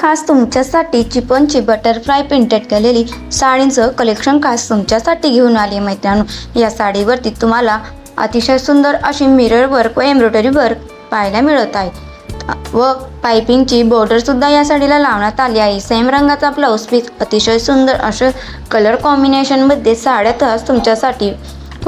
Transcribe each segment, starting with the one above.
खास तुमच्यासाठी चिपनची butterfly printed केलेली साडींचं कलेक्शन खास तुमच्यासाठी घेऊन आली आहे या साडीवरती तुम्हाला अतिशय सुंदर अशी मिरर वर्क व एम्ब्रॉयडरी वर्क पाहायला मिळत आहे. व पायपिंगची बॉर्डरसुद्धा या साडीला लावण्यात आली आहे. सेम रंगाचा ब्लाऊज पीस अतिशय सुंदर असं कलर कॉम्बिनेशनमध्ये साड्या तास तुमच्यासाठी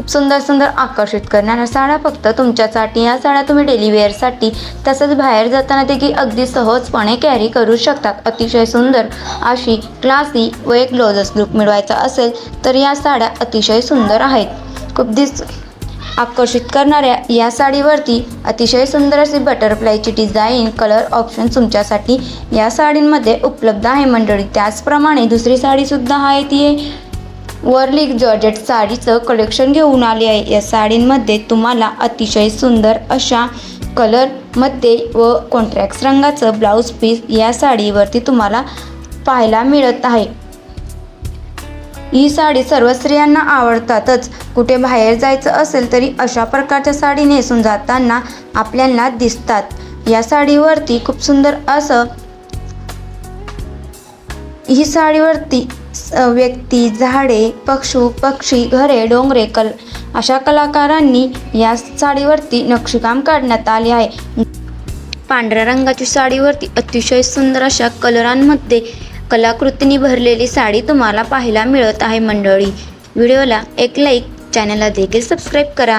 खूप सुंदर सुंदर आकर्षित करणाऱ्या साड्या फक्त तुमच्यासाठी. या साड्या तुम्ही डेली वेअरसाठी तसंच बाहेर जाताना देखील अगदी सहजपणे कॅरी करू शकतात. अतिशय सुंदर अशी क्लासी व एक ग्लोजस लुक मिळवायचा असेल तर या साड्या अतिशय सुंदर आहेत. खूप दिस आकर्षित करणाऱ्या या साडीवरती अतिशय सुंदर अशी बटरफ्लायची डिझाईन कलर ऑप्शन तुमच्यासाठी या साडींमध्ये उपलब्ध आहे मंडळी. त्याचप्रमाणे दुसरी साडीसुद्धा आहे ती. आहे वर्ली जॉर्जेट साडीचं कलेक्शन घेऊन आले आहे. या साडींमध्ये तुम्हाला अतिशय सुंदर अशा कलरमध्ये व कॉन्ट्रॅक्स रंगाचं ब्लाऊज पीस या साडीवरती तुम्हाला पाहायला मिळत आहे. ही साडी सर्व स्त्रियांना आवडतातच. कुठे बाहेर जायचं असेल तरी अशा प्रकारच्या साडी नेसून जाताना आपल्याला दिसतात. या साडीवरती खूप सुंदर असं ही साडीवरती व्यक्ती झाडे पक्षू पक्षी घरे डोंगरे कल अशा कलाकारांनी या साडीवरती नक्षीकाम काढण्यात आले आहे. पांढऱ्या रंगाची साडीवरती अतिशय सुंदर अशा कलरांमध्ये कलाकृतींनी भरलेली साडी तुम्हाला पाहायला मिळत आहे मंडळी. व्हिडिओला एक लाईक चॅनलला देखील सबस्क्राईब करा.